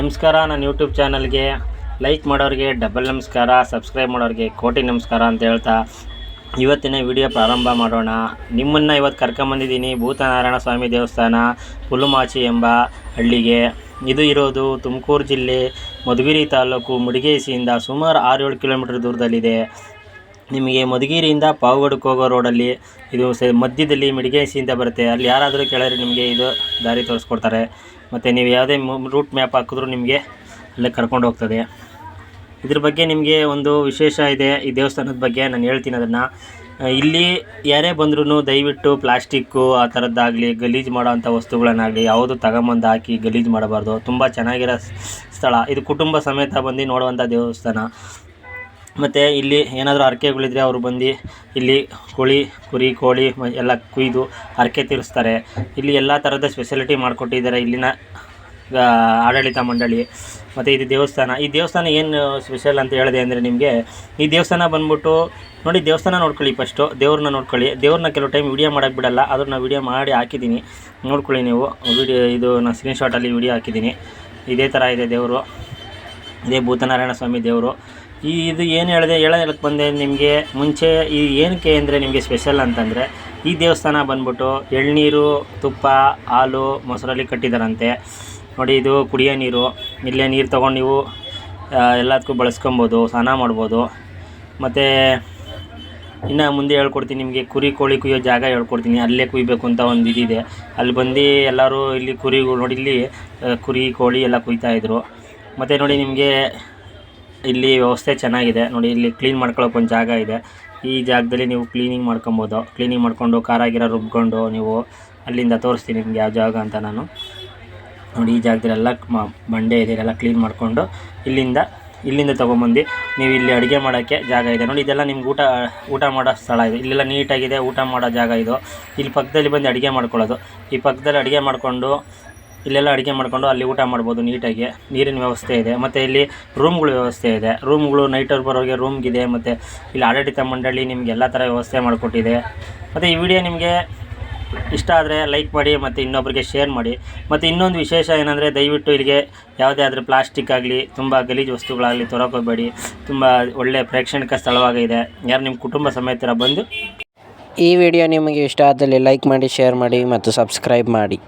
ನಮಸ್ಕಾರ, ನನ್ನ ಯೂಟ್ಯೂಬ್ ಚಾನಲ್ಗೆ ಲೈಕ್ ಮಾಡೋರಿಗೆ ಡಬಲ್ ನಮಸ್ಕಾರ ಸಬ್ಸ್ಕ್ರೈಬ್ ಮಾಡೋರಿಗೆ ಕೋಟಿ ನಮಸ್ಕಾರ ಅಂತ ಹೇಳ್ತಾ ಇವತ್ತಿನ ವಿಡಿಯೋ ಪ್ರಾರಂಭ ಮಾಡೋಣ. ನಿಮ್ಮನ್ನು ಇವತ್ತು ಕರ್ಕೊಂಬಂದಿದ್ದೀನಿ ಭೂತನಾರಾಯಣ ಸ್ವಾಮಿ ದೇವಸ್ಥಾನ, ಪುಲುಮಾಚಿ ಎಂಬ ಹಳ್ಳಿಗೆ. ಇದು ಇರೋದು ತುಮಕೂರು ಜಿಲ್ಲೆ ಮಧುಗಿರಿ ತಾಲೂಕು ಮುಡಿಗೇಸಿಯಿಂದ ಸುಮಾರು ಆರು ಏಳು ಕಿಲೋಮೀಟ್ರ್ ದೂರದಲ್ಲಿದೆ. ನಿಮಗೆ ಮಧುಗಿರಿಯಿಂದ ಪಾವಗಡಕ್ಕೆ ಹೋಗೋ ರೋಡಲ್ಲಿ ಇದು ಸ ಮಧ್ಯದಲ್ಲಿ ಮಿಡಿಗೇಸಿಯಿಂದ ಬರುತ್ತೆ. ಅಲ್ಲಿ ಯಾರಾದರೂ ಕೇಳಿದ್ರೆ ನಿಮಗೆ ಇದು ದಾರಿ ತೋರಿಸ್ಕೊಡ್ತಾರೆ. ಮತ್ತು ನೀವು ಯಾವುದೇ ರೂಟ್ ಮ್ಯಾಪ್ ಹಾಕಿದ್ರೂ ನಿಮಗೆ ಅಲ್ಲೇ ಕರ್ಕೊಂಡು ಹೋಗ್ತದೆ. ಇದ್ರ ಬಗ್ಗೆ ನಿಮಗೆ ಒಂದು ವಿಶೇಷ ಇದೆ ಈ ದೇವಸ್ಥಾನದ ಬಗ್ಗೆ ನಾನು ಹೇಳ್ತೀನಿ ಅದನ್ನು. ಇಲ್ಲಿ ಯಾರೇ ಬಂದ್ರೂ ದಯವಿಟ್ಟು ಪ್ಲಾಸ್ಟಿಕ್ಕು ಆ ಥರದ್ದಾಗಲಿ, ಗಲೀಜು ಮಾಡೋವಂಥ ವಸ್ತುಗಳನ್ನಾಗಲಿ ಯಾವುದು ತಗೊಂಬಂದು ಹಾಕಿ ಗಲೀಜು ಮಾಡಬಾರ್ದು. ತುಂಬ ಚೆನ್ನಾಗಿರೋ ಸ್ಥಳ. ಇದು ಕುಟುಂಬ ಸಮೇತ ಬಂದು ನೋಡುವಂಥ ದೇವಸ್ಥಾನ. ಮತ್ತು ಇಲ್ಲಿ ಏನಾದರೂ ಹರಕೆಗಳಿದ್ರೆ ಅವರು ಬಂದು ಇಲ್ಲಿ ಕೋಳಿ, ಕುರಿ, ಕೋಳಿ ಎಲ್ಲ ಕೊಯ್ದು ಹರಕೆ ತೀರಿಸ್ತಾರೆ. ಇಲ್ಲಿ ಎಲ್ಲ ಥರದ ಸ್ಪೆಷಾಲಿಟಿ ಮಾಡಿಕೊಟ್ಟಿದ್ದಾರೆ ಇಲ್ಲಿನ ಆಡಳಿತ ಮಂಡಳಿ. ಮತ್ತು ಇದು ದೇವಸ್ಥಾನ. ಈ ದೇವಸ್ಥಾನ ಏನು ಸ್ಪೆಷಲ್ ಅಂತ ಹೇಳಿದೆ ಅಂದರೆ ನಿಮಗೆ, ಈ ದೇವಸ್ಥಾನ ಬಂದ್ಬಿಟ್ಟು ನೋಡಿ ದೇವಸ್ಥಾನ ನೋಡ್ಕೊಳ್ಳಿ ಫಸ್ಟು ದೇವ್ರನ್ನ ನೋಡ್ಕೊಳ್ಳಿ. ದೇವ್ರನ್ನ ಕೆಲವು ಟೈಮ್ ವಿಡಿಯೋ ಮಾಡೋಕ್ಕೆ ಬಿಡಲ್ಲ ಅದನ್ನು ವಿಡಿಯೋ ಮಾಡಿ ಹಾಕಿದ್ದೀನಿ. ನೋಡ್ಕೊಳ್ಳಿ ನೀವು. ವಿಡಿಯೋ ಇದು ನಾನು ಸ್ಕ್ರೀನ್ಶಾಟಲ್ಲಿ ವಿಡಿಯೋ ಹಾಕಿದ್ದೀನಿ. ಇದೇ ಥರ ಇದೆ ದೇವರು. ಇದೇ ಭೂತನಾರಾಯಣ ಸ್ವಾಮಿ ದೇವರು. ಈ ಇದು ಏನು ಹೇಳಿದೆ ಹೇಳೋದಕ್ಕೆ ಬಂದೆ ನಿಮಗೆ ಮುಂಚೆ ಈ ಏನಕ್ಕೆ ಅಂದರೆ ನಿಮಗೆ ಸ್ಪೆಷಲ್ ಅಂತಂದರೆ ಈ ದೇವಸ್ಥಾನ ಬಂದ್ಬಿಟ್ಟು ಎಳ್ನೀರು, ತುಪ್ಪ, ಹಾಲು ಮೊಸರಲ್ಲಿ ಕಟ್ಟಿದಾರಂತೆ. ನೋಡಿ ಇದು ಕುಡಿಯೋ ನೀರು. ಇಲ್ಲೇ ನೀರು ತೊಗೊಂಡು ನೀವು ಎಲ್ಲದಕ್ಕೂ ಬಳಸ್ಕೊಬೋದು, ಸ್ನಾನ ಮಾಡ್ಬೋದು. ಮತ್ತು ಇನ್ನು ಮುಂದೆ ಹೇಳ್ಕೊಡ್ತೀನಿ ನಿಮಗೆ ಕುರಿ ಕೋಳಿ ಕುಯ್ಯೋ ಜಾಗ ಹೇಳ್ಕೊಡ್ತೀನಿ. ಅಲ್ಲೇ ಕುಯ್ಬೇಕು ಅಂತ ಒಂದು ಇದಿದೆ. ಅಲ್ಲಿ ಬಂದು ಎಲ್ಲರೂ ಇಲ್ಲಿ ಕುರಿಗಳು ನೋಡಿ ಇಲ್ಲಿ ಕುರಿ ಕೋಳಿ ಎಲ್ಲ ಕುಯ್ತಾಯಿದ್ರು ಮತ್ತು ನೋಡಿ ನಿಮಗೆ ಇಲ್ಲಿ ವ್ಯವಸ್ಥೆ ಚೆನ್ನಾಗಿದೆ. ನೋಡಿ ಇಲ್ಲಿ ಕ್ಲೀನ್ ಮಾಡ್ಕೊಳ್ಳೋಕೆ ಒಂದು ಜಾಗ ಇದೆ. ಈ ಜಾಗದಲ್ಲಿ ನೀವು ಕ್ಲೀನಿಂಗ್ ಮಾಡ್ಕೊಬೋದು. ಕ್ಲೀನಿಂಗ್ ಮಾಡಿಕೊಂಡು ಕಾರಾಗಿರ ರುಬ್ಕೊಂಡು ನೀವು ಅಲ್ಲಿಂದ ತೋರಿಸ್ತೀನಿ ನಿಮಗೆ ಯಾವ ಜಾಗ ಅಂತ ನಾನು. ನೋಡಿ ಈ ಜಾಗದಲ್ಲೆಲ್ಲ ಮ- ಬಂಡೆ ಇದೆ. ಇದೆಲ್ಲ ಕ್ಲೀನ್ ಮಾಡಿಕೊಂಡು ಇಲ್ಲಿಂದ ಇಲ್ಲಿಂದ ತೊಗೊಂಬಂದು ನೀವು ಇಲ್ಲಿ ಅಡುಗೆ ಮಾಡೋಕ್ಕೆ ಜಾಗ ಇದೆ. ನೋಡಿ ಇದೆಲ್ಲ ನಿಮ್ಗೆ ಊಟ ಊಟ ಮಾಡೋ ಸ್ಥಳ ಇದೆ. ಇಲ್ಲೆಲ್ಲ ನೀಟಾಗಿದೆ ಊಟ ಮಾಡೋ ಜಾಗ ಇದು. ಇಲ್ಲಿ ಪಕ್ಕದಲ್ಲಿ ಬಂದು ಅಡುಗೆ ಮಾಡ್ಕೊಳ್ಳೋದು. ಈ ಪಕ್ಕದಲ್ಲಿ ಅಡುಗೆ ಮಾಡಿಕೊಂಡು ಇಲ್ಲೆಲ್ಲ ಅಡುಗೆ ಮಾಡಿಕೊಂಡು ಅಲ್ಲಿ ಊಟ ಮಾಡ್ಬೋದು ನೀಟಾಗಿ. ನೀರಿನ ವ್ಯವಸ್ಥೆ ಇದೆ. ಮತ್ತು ಇಲ್ಲಿ ರೂಮ್ಗಳ ವ್ಯವಸ್ಥೆ ಇದೆ. ರೂಮ್ಗಳು ನೈಟವ್ರು ಬರೋರಿಗೆ ರೂಮ್ಗಿದೆ ಮತ್ತು ಇಲ್ಲಿ ಆಡಳಿತ ಮಂಡಳಿ ನಿಮ್ಗೆ ಎಲ್ಲ ಥರ ವ್ಯವಸ್ಥೆ ಮಾಡಿಕೊಟ್ಟಿದೆ. ಮತ್ತು ಈ ವಿಡಿಯೋ ನಿಮಗೆ ಇಷ್ಟ ಆದರೆ ಲೈಕ್ ಮಾಡಿ ಮತ್ತು ಇನ್ನೊಬ್ಬರಿಗೆ ಶೇರ್ ಮಾಡಿ. ಮತ್ತು ಇನ್ನೊಂದು ವಿಶೇಷ ಏನಂದರೆ ದಯವಿಟ್ಟು ಇಲ್ಲಿಗೆ ಯಾವುದೇ ಆದರೂ ಪ್ಲಾಸ್ಟಿಕ್ ಆಗಲಿ, ತುಂಬ ಗಲೀಜು ವಸ್ತುಗಳಾಗಲಿ ತೊರಕೋಬೇಡಿ. ತುಂಬ ಒಳ್ಳೆಯ ಪ್ರೇಕ್ಷಣಿಕ ಸ್ಥಳವಾಗಿದೆ. ಯಾರು ನಿಮ್ಮ ಕುಟುಂಬ ಸಮೇತರ ಬಂದು ಈ ವಿಡಿಯೋ ನಿಮಗೆ ಇಷ್ಟ ಆದಲ್ಲಿ ಲೈಕ್ ಮಾಡಿ ಶೇರ್ ಮಾಡಿ ಮತ್ತು ಸಬ್ಸ್ಕ್ರೈಬ್ ಮಾಡಿ.